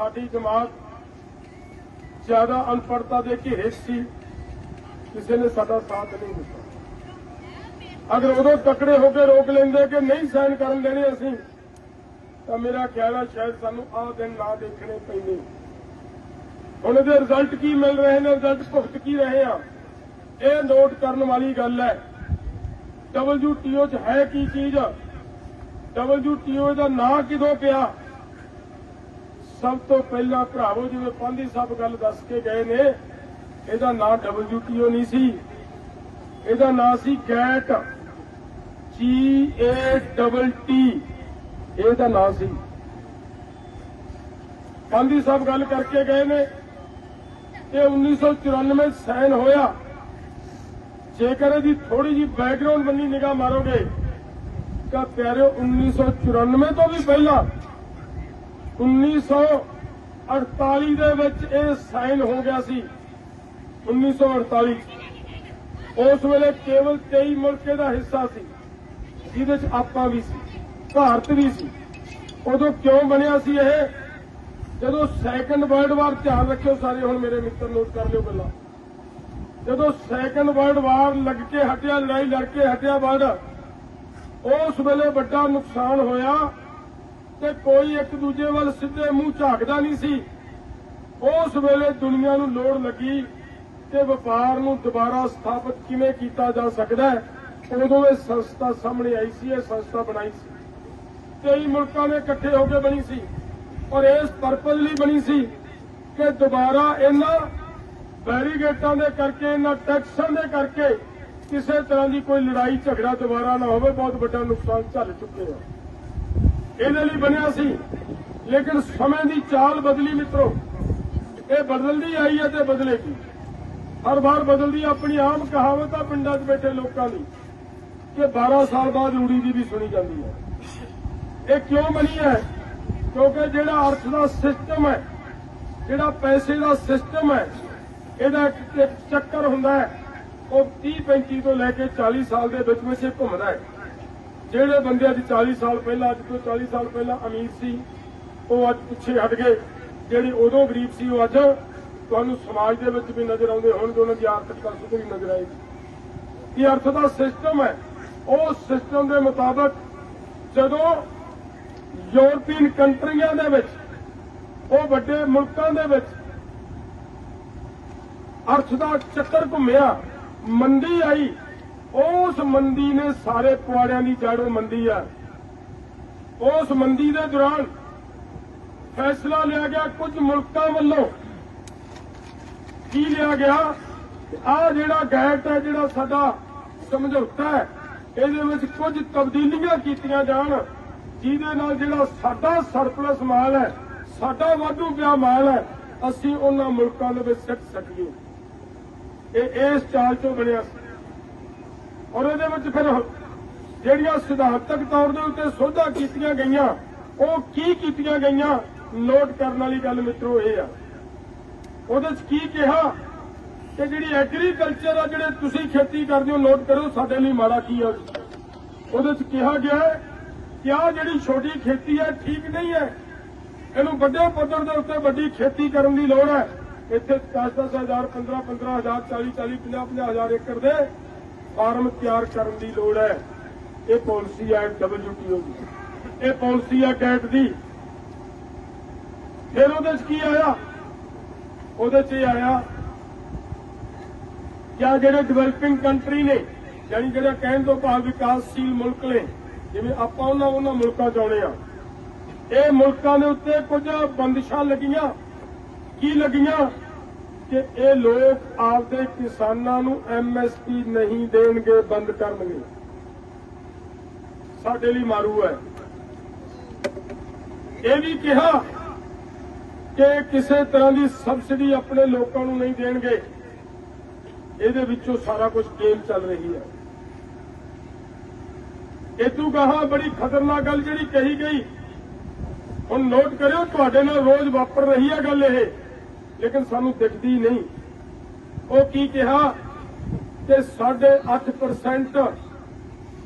ਸਾਡੀ ਜਮਾਤ ਜ਼ਿਆਦਾ ਅਨਪੜਤਾ ਦੇ ਘੇਰੇ 'ਚ ਸੀ, ਕਿਸੇ ਨੇ ਸਾਡਾ ਸਾਥ ਨਹੀਂ ਦਿੱਤਾ। ਅਗਰ ਉਦੋਂ ਤਕੜੇ ਹੋ ਕੇ ਰੋਕ ਲੈਂਦੇ ਕਿ ਨਹੀਂ ਸਾਈਨ ਕਰਨ ਦੇਣੇ ਅਸੀਂ, ਤਾਂ ਮੇਰਾ ਖਿਆਲ ਹੈ ਸ਼ਾਇਦ ਸਾਨੂੰ ਆਹ ਦਿਨ ਨਾ ਦੇਖਣੇ ਪੈਂਦੇ। ਹੁਣ ਇਹਦੇ ਰਿਜ਼ਲਟ ਕੀ ਮਿਲ ਰਹੇ ਨੇ ਰਿਜ਼ਲਟ ਭੁਗਤ ਕੀ ਰਹੇ ਆ? ਇਹ ਨੋਟ ਕਰਨ ਵਾਲੀ ਗੱਲ ਹੈ WTO 'ਚ ਹੈ ਕੀ ਚੀਜ਼? WTO ਦਾ ਨਾਂ ਕਿਦੋਂ ਪਿਆ? ਸਭ ਤੋਂ ਪਹਿਲਾਂ ਭਰਾਵੋ, ਜਿਵੇਂ ਪਾਂਦੀ ਸਾਹਿਬ ਗੱਲ ਦੱਸ ਕੇ ਗਏ ਨੇ, ਇਹਦਾ ਨਾਂ WTO ਨਹੀਂ ਸੀ। ਇਹਦਾ ਨਾਂ ਸੀ ਗੈਟ ਜੀ ਏ ਡਬਲ ਟੀ ਇਹਦਾ ਨਾਂ ਸੀ। ਪਾਂਦੀ ਸਾਹਿਬ ਗੱਲ ਕਰਕੇ ਗਏ ਨੇ ਇਹ 1994 ਸਾਈਨ ਹੋਇਆ। ਜੇਕਰ ਇਹਦੀ ਥੋੜੀ ਜੀ ਬੈਕਗ੍ਰਾਉਂਡ ਬੰਨੀ ਨਿਗਾਹ ਮਾਰੋਗੇ, ਤਾਂ ਪਿਆਰਿਓ 1994 ਤੋਂ ਵੀ ਪਹਿਲਾਂ 1948 ਦੇ ਵਿੱਚ ਇਹ ਸਾਈਨ ਹੋ ਗਿਆ ਸੀ। 1948 ਉਸ ਵੇਲੇ ਕੇਵਲ 23 ਮੁਲਕੇ ਦਾ ਹਿੱਸਾ ਸੀ, ਜਿਹਦੇ ਚ ਆਪਾਂ ਵੀ ਸੀ, ਭਾਰਤ ਵੀ ਸੀ। ਉਦੋਂ ਕਿਉਂ ਬਣਿਆ ਸੀ ਇਹ? ਜਦੋਂ ਸੈਕੰਡ ਵਰਲਡ ਵਾਰ ਧਿਆਨ ਰੱਖਿਓ ਸਾਰੇ, ਹੁਣ ਮੇਰੇ ਮਿੱਤਰ ਨੋਟ ਕਰ ਲਿਓ ਗੱਲਾਂ ਜਦੋਂ ਸੈਕੰਡ ਵਰਲਡ ਵਾਰ ਲੱਗ ਕੇ ਹਟਿਆ, ਲੜਾਈ ਲੜ ਕੇ ਹਟਿਆ ਬਾਅਦ, ਉਸ ਵੇਲੇ ਵੱਡਾ ਨੁਕਸਾਨ ਹੋਇਆ ਤੇ ਕੋਈ ਇੱਕ ਦੂਜੇ ਵੱਲ ਸਿੱਧੇ ਮੂੰਹ ਝਾਕਦਾ ਨਹੀਂ ਸੀ। ਉਸ ਵੇਲੇ ਦੁਨੀਆ ਨੂੰ ਲੋੜ ਲੱਗੀ ਕਿ ਵਪਾਰ ਨੂੰ ਦੁਬਾਰਾ ਸਥਾਪਿਤ ਕਿਵੇਂ ਕੀਤਾ ਜਾ ਸਕਦਾ ਹੈ। ਉਦੋਂ ਇਹ ਸੰਸਥਾ ਸਾਹਮਣੇ ਆਈ ਸੀ, ਇਹ ਸੰਸਥਾ ਬਣਾਈ ਸੀ। ਕਈ ਮੁਲਕਾਂ ਨੇ ਇਕੱਠੇ ਹੋ ਕੇ ਬਣੀ ਸੀ ਔਰ ਇਸ ਪਰਪਸ ਲਈ ਬਣੀ ਸੀ ਕਿ ਦੁਬਾਰਾ ਇਹਨਾਂ ਬੈਰੀਗੇਟਾਂ ਦੇ ਕਰਕੇ, ਇਹਨਾਂ ਟੈਕਸਾਂ ਦੇ ਕਰਕੇ ਕਿਸੇ ਤਰ੍ਹਾਂ ਦੀ ਕੋਈ ਲੜਾਈ ਝਗੜਾ ਦੁਬਾਰਾ ਨਾ ਹੋਵੇ, ਬਹੁਤ ਵੱਡਾ ਨੁਕਸਾਨ ਝੱਲ ਚੁੱਕੇ ਆ। ਇਹਦੇ ਲਈ ਬਣਿਆ ਸੀ। ਲੇਕਿਨ ਸਮੇਂ ਦੀ ਚਾਲ ਬਦਲੀ ਮਿੱਤਰੋ, ਇਹ ਬਦਲਦੀ ਆਈ ਹੈ ਤੇ ਬਦਲੇਗੀ। ਹਰ ਵਾਰ ਬਦਲਦੀ ਆਪਣੀ ਆਮ ਕਹਾਵਤ ਆ ਪਿੰਡਾਂ 'ਚ ਬੈਠੇ ਲੋਕਾਂ ਦੀ, ਕਿ 12 ਸਾਲ ਬਾਅਦ ਊੜੀ ਦੀ ਵੀ ਸੁਣੀ ਜਾਂਦੀ ਹੈ। ਇਹ ਕਿਉਂ ਬਣੀ ਹੈ? ਕਿਉਂਕਿ ਜਿਹੜਾ ਅਰਥ ਦਾ ਸਿਸਟਮ ਹੈ, ਜਿਹੜਾ ਪੈਸੇ ਦਾ ਸਿਸਟਮ ਹੈ, ਇਹਦਾ ਇੱਕ ਚੱਕਰ ਹੁੰਦਾ ਹੈ, ਉਹ 30 35 ਤੋਂ ਲੈ ਕੇ 40 ਸਾਲ ਦੇ ਵਿੱਚ ਵਿੱਚ ਇਹ ਘੁੰਮਦਾ ਹੈ। ਜਿਹੜੇ ਬੰਦੇ ਅੱਜ 40 ਸਾਲ ਪਹਿਲਾਂ, ਅੱਜ ਤੋਂ 40 ਸਾਲ ਪਹਿਲਾਂ ਅਮੀਰ ਸੀ, ਉਹ ਅੱਜ ਪਿੱਛੇ ਹਟ ਗਏ। ਜਿਹੜੀ ਉਦੋਂ ਗਰੀਬ ਸੀ, ਉਹ ਅੱਜ ਤੁਹਾਨੂੰ ਸਮਾਜ ਦੇ ਵਿੱਚ ਵੀ ਨਜ਼ਰ ਆਉਂਦੇ ਹੋਣਗੇ, ਉਹਨਾਂ ਦੀ ਆਰਥਿਕ ਹਾਲਤ ਵੀ ਨਜ਼ਰ ਆਏਗੀ। ਇਹ ਅਰਥ ਦਾ ਸਿਸਟਮ ਹੈ। ਉਹ ਸਿਸਟਮ ਦੇ ਮੁਤਾਬਕ ਜਦੋਂ ਯੂਰਪੀਅਨ ਕੰਟਰੀਆਂ ਦੇ ਵਿੱਚ, ਉਹ ਵੱਡੇ ਮੁਲਕਾਂ ਦੇ ਵਿੱਚ ਅਰਥ ਦਾ ਚੱਕਰ ਘੁੰਮਿਆ, ਮੰਦੀ ਆਈ ਉਸ ਮੰਦੀ ਨੇ ਸਾਰੇ ਪੁਆੜਿਆਂ ਦੀ ਜੜ ਮੰਦੀ ਆ। ਉਸ ਮੰਦੀ ਦੇ ਦੌਰਾਨ ਫੈਸਲਾ ਲਿਆ ਗਿਆ ਕੁਝ ਮੁਲਕਾਂ ਵੱਲੋਂ। ਕੀ ਲਿਆ ਗਿਆ? ਆ ਜਿਹੜਾ ਗੈਟ ਹੈ, ਜਿਹੜਾ ਸਾਡਾ ਸਮਝੌਤਾ ਹੈ, ਇਹਦੇ ਵਿੱਚ ਕੁਝ ਤਬਦੀਲੀਆਂ ਕੀਤੀਆਂ ਜਾਣ, ਜਿਹਦੇ ਨਾਲ ਜਿਹੜਾ ਸਾਡਾ ਸਰਪਲਸ ਮਾਲ ਹੈ, ਸਾਡਾ ਵਾਧੂ ਪਿਆ ਮਾਲ ਹੈ, ਅਸੀਂ ਉਹਨਾਂ ਮੁਲਕਾਂ ਦੇ ਵਿੱਚ ਸਿੱਟ ਸਕੀਏ। ਇਹ ਇਸ ਚਾਲ ਚੋਂ ਬਣਿਆ ਸੀ। ਔਰ ਇਹਦੇ ਵਿੱਚ ਫਿਰ ਜਿਹੜੀਆਂ ਸਿਧਾਂਤਕ ਤੌਰ ਦੇ ਉੱਤੇ ਸੋਧਾਂ ਕੀਤੀਆਂ ਗਈਆਂ, ਉਹ ਕੀ ਕੀਤੀਆਂ ਗਈਆਂ, ਨੋਟ ਕਰਨ ਵਾਲੀ ਗੱਲ ਮਿੱਤਰੋ ਇਹ ਆ। ਉਹਦੇ 'ਚ ਕੀ ਕਿਹਾ ਕਿ ਜਿਹੜੀ ਐਗਰੀਕਲਚਰ ਆ, ਜਿਹੜੇ ਤੁਸੀਂ ਖੇਤੀ ਕਰਦੇ ਹੋ, ਨੋਟ ਕਰੋ ਸਾਡੇ ਲਈ ਮਾੜਾ ਕੀ ਆ। ਉਹਦੇ 'ਚ ਕਿਹਾ ਗਿਆ ਕਿ ਆ ਜਿਹੜੀ ਛੋਟੀ ਖੇਤੀ ਹੈ ਠੀਕ ਨਹੀਂ ਹੈ। ਇਹਨੂੰ ਵੱਡੇ ਪੱਧਰ ਦੇ ਉੱਤੇ ਵੱਡੀ ਖੇਤੀ ਕਰਨ ਦੀ ਲੋੜ ਹੈ। ਇੱਥੇ 10-10 ਹਜ਼ਾਰ 15-15 ਹਜ਼ਾਰ 40-40 50-50 ਹਜ਼ਾਰ ਏਕੜ ਦੇ ਫਾਰਮ ਤਿਆਰ ਕਰਨ ਦੀ ਲੋੜ ਹੈ। ਇਹ ਪਾਲਿਸੀ ਹੈ WTO ਦੀ। ਇਹ ਪਾਲਿਸੀ ਹੈ ਕੈਟ ਦੀ। ਫਿਰ ਉਹਦੇ 'ਚ ਕੀ ਆਇਆ? ਉਹਦੇ 'ਚ ਇਹ ਆਇਆ ਕਿ ਜਿਹੜੇ ਡਿਵੈਲਪਿੰਗ ਕੰਟਰੀ ਨੇ, ਯਾਨੀ ਜਿਹੜਾ ਕਹਿਣ ਤੋਂ ਭਾਵ ਵਿਕਾਸਸ਼ੀਲ ਮੁਲਕ ਨੇ, ਜਿਵੇਂ ਆਪਾਂ ਉਹਨਾਂ ਉਹਨਾਂ ਮੁਲਕਾਂ 'ਚ ਆਉਣੇ ਆ। ਇਹ ਮੁਲਕਾਂ ਦੇ ਉੱਤੇ ਕੁਝ ਬੰਦਸ਼ਾਂ ਲੱਗੀਆਂ। ਕੀ ਲੱਗੀਆਂ? ਕਿ ਇਹ ਲੋਕ ਆਪਦੇ ਕਿਸਾਨਾਂ ਨੂੰ ਐਮਐਸਪੀ ਨਹੀਂ ਦੇਣਗੇ, ਬੰਦ ਕਰਨਗੇ। ਸਾਡੇ ਲਈ ਮਾਰੂ ਹੈ। ਇਹ ਵੀ ਕਿਹਾ ਕਿ ਕਿਸੇ ਤਰ੍ਹਾਂ ਦੀ ਸਬਸਿਡੀ ਆਪਣੇ ਲੋਕਾਂ ਨੂੰ ਨਹੀਂ ਦੇਣਗੇ। ਇਹਦੇ ਵਿੱਚੋਂ ਸਾਰਾ ਕੁਝ ਗੇਮ ਚੱਲ ਰਹੀ ਹੈ। ਇਹ ਤੋਂ ਕਹਾ ਬੜੀ ਖਤਰਨਾਕ ਗੱਲ ਜਿਹੜੀ ਕਹੀ ਗਈ। ਹੁਣ ਨੋਟ ਕਰਿਓ, ਤੁਹਾਡੇ ਨਾਲ ਰੋਜ਼ ਵਾਪਰ ਰਹੀ ਹੈ ਗੱਲ ਇਹ। ਲੇਕਿਨ ਸਾਨੂੰ ਦਿਖਦੀ ਨਹੀਂ। ਉਹ ਕੀ ਕਿਹਾ ਕਿ 8.5%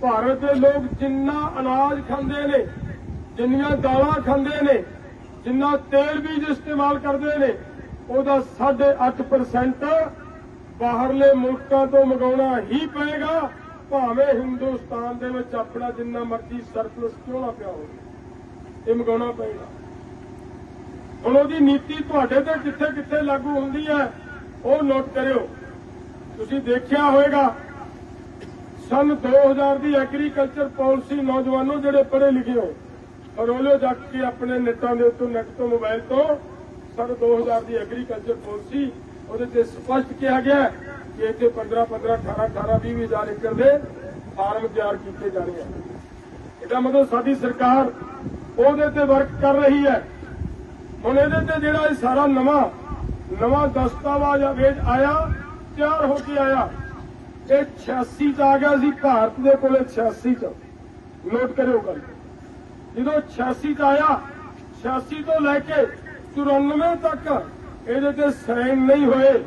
ਭਾਰਤ ਦੇ ਲੋਕ ਜਿੰਨਾ ਅਨਾਜ ਖਾਂਦੇ ਨੇ, ਜਿੰਨੀਆਂ ਦਾਲਾਂ ਖਾਂਦੇ ਨੇ, ਜਿੰਨਾ ਤੇਲ ਬੀਜ ਇਸਤੇਮਾਲ ਕਰਦੇ ਨੇ, ਉਹਦਾ 8.5% ਬਾਹਰਲੇ ਮੁਲਕਾਂ ਤੋਂ ਮੰਗਾਉਣਾ ਹੀ ਪਏਗਾ, ਭਾਵੇਂ ਹਿੰਦੁਸਤਾਨ ਦੇ ਵਿੱਚ ਆਪਣਾ ਜਿੰਨਾ ਮਰਜ਼ੀ ਸਰਪਲਸ ਕਿਉਂ ਨਾ ਪਿਆ ਹੋਵੇ। ਇਹ ਮੰਗਾਉਣਾ ਪਏਗਾ। ਹੁਣ ਉਹਦੀ ਨੀਤੀ ਤੁਹਾਡੇ ਤੇ ਕਿੱਥੇ ਕਿੱਥੇ ਲਾਗੂ ਹੁੰਦੀ ਹੈ, ਉਹ ਨੋਟ ਕਰਿਓ। ਤੁਸੀਂ ਦੇਖਿਆ ਹੋਵੇਗਾ, ਸਨ 2000 ਦੀ ਐਗਰੀਕਲਚਰ ਪਾਲਿਸੀ ਨੌਜਵਾਨੋ ਜਿਹੜੇ ਪੜ੍ਹੇ ਲਿਖੇ ਹੋ ਰੋਲਿਓ ਜਾ ਕੇ ਆਪਣੇ ਨੈਟਾਂ ਦੇ ਉੱਤੋਂ ਨੈਟ ਤੋਂ ਮੋਬਾਈਲ ਤੋਂ ਸਨ 2000 ਦੀ ਐਗਰੀਕਲਚਰ ਪਾਲਿਸੀ ਉਹਦੇ ਤੇ ਸਪਸ਼ਟ ਕਿਹਾ ਗਿਆ ਕਿ ਇੱਥੇ 15 15 18 18 20 ਹਜ਼ਾਰ ਏਕੜ ਦੇ ਫਾਰਮ ਤਿਆਰ ਕੀਤੇ ਜਾਣੇ ਆ। ਇਹਦਾ ਮਤਲਬ ਸਾਡੀ ਸਰਕਾਰ ਉਹਦੇ ਤੇ ਵਰਕ ਕਰ ਰਹੀ ਹੈ। ਹੁਣ ਇਹਦੇ ਤੇ ਜਿਹੜਾ ਇਹ ਸਾਰਾ ਨਵਾਂ ਨਵਾਂ ਦਸਤਾਵੇਜ਼ ਆਇਆ, ਤਿਆਰ ਹੋ ਕੇ ਆਇਆ। ਇਹ 86 ਚ ਆ ਗਿਆ ਸੀ, ਭਾਰਤ ਦੇ ਕੋਲੇ 86 ਚ। ਨੋਟ ਕਰਿਓ ਗੱਲ। ਜਦੋਂ 86 ਚ ਆਇਆ 86 ਤੋਂ ਲੈ ਕੇ 94 ਤੱਕ ਇਹਦੇ ਤੇ ਸਾਈਨ ਨਹੀਂ ਹੋਏ।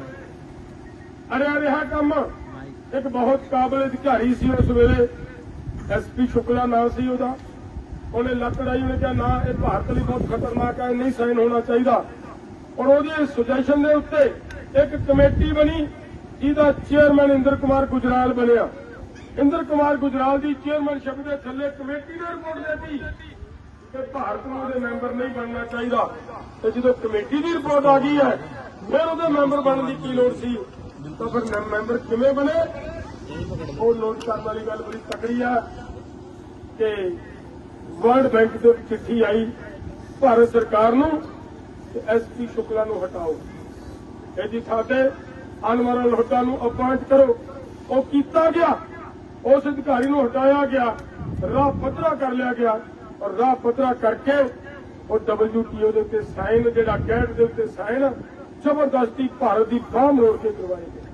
ਅਰਿਆ ਰਿਹਾ ਕੰਮ। ਇੱਕ ਬਹੁਤ ਕਾਬਲ ਅਧਿਕਾਰੀ ਸੀ ਉਸ ਵੇਲੇ। ਐਸਪੀ ਸ਼ੁਕਲਾ ਨਾਂ ਸੀ ਉਹਦਾ। ਉਹਨੇ ਲੱਤ ਅੜਾਈ ਉਹਨੇ ਕਿਹਾ, ਨਾ, ਇਹ ਭਾਰਤ ਲਈ ਬਹੁਤ ਖਤਰਨਾਕ ਹੈ, ਨਹੀਂ ਸਾਈਨ ਹੋਣਾ ਚਾਹੀਦਾ। ਔਰ ਉਹਦੇ ਸੁਜੈਸ਼ਨ ਦੇ ਉੱਤੇ ਇੱਕ ਕਮੇਟੀ ਬਣੀ, ਜਿਹਦਾ ਚੇਅਰਮੈਨ ਇੰਦਰ ਕੁਮਾਰ ਗੁਜਰਾਲ ਬਣਿਆ। ਇੰਦਰ ਕੁਮਾਰ ਗੁਜਰਾਲ ਦੀ ਚੇਅਰਮੈਨਸ਼ਿਪ ਦੇ ਥੱਲੇ ਕਮੇਟੀ ਨੇ ਰਿਪੋਰਟ ਦਿੱਤੀ ਕਿ ਭਾਰਤ ਨੂੰ ਉਹਦੇ ਮੈਂਬਰ ਨਹੀਂ ਬਣਨਾ ਚਾਹੀਦਾ। ਤੇ ਜਦੋਂ ਕਮੇਟੀ ਦੀ ਰਿਪੋਰਟ ਆ ਗਈ ਹੈ, ਫਿਰ ਉਹਦੇ ਮੈਂਬਰ ਬਣਨ ਦੀ ਕੀ ਲੋੜ ਸੀ? ਤਾਂ ਫਿਰ ਮੈਂਬਰ ਕਿਵੇਂ ਬਣੇ? ਉਹ ਨੋਟ ਕਰਨ ਵਾਲੀ ਗੱਲ ਬੜੀ ਤਕੜੀ ਆ ਕਿ ਵਰਲਡ ਬੈਂਕ ਤੋਂ ਚਿੱਠੀ ਆਈ, ਭਾਰਤ ਸਰਕਾਰ ਨੂੰ ਕਿ ਐਸਪੀ ਸ਼ੁਕਲਾ ਨੂੰ ਹਟਾਓ। ਇਹਦੀ ਥਾਂ ਤੇ ਅਨਵਰਲ ਹੁੱਡਾ ਨੂੰ ਅਪਾਇੰਟ ਕਰੋ। ਉਹ ਕੀਤਾ ਗਿਆ। ਉਸ ਅਧਿਕਾਰੀ ਨੂੰ ਹਟਾਇਆ ਗਿਆ। ਰਾਹ ਪੱਧਰਾ ਕਰ ਲਿਆ ਗਿਆ। ਔਰ ਰਾਹ ਪੱਧਰਾ ਕਰਕੇ ਉਹ WTO ਦੇ ਉੱਤੇ ਸਾਈਨ, ਜਿਹੜਾ ਕੈਟ ਦੇ ਉੱਤੇ ਸਾਈਨ, ਜ਼ਬਰਦਸਤੀ ਭਾਰਤ ਦੀ ਬਾਹ ਮਰੋੜ ਕੇ ਕਰਵਾਏ ਗਏ।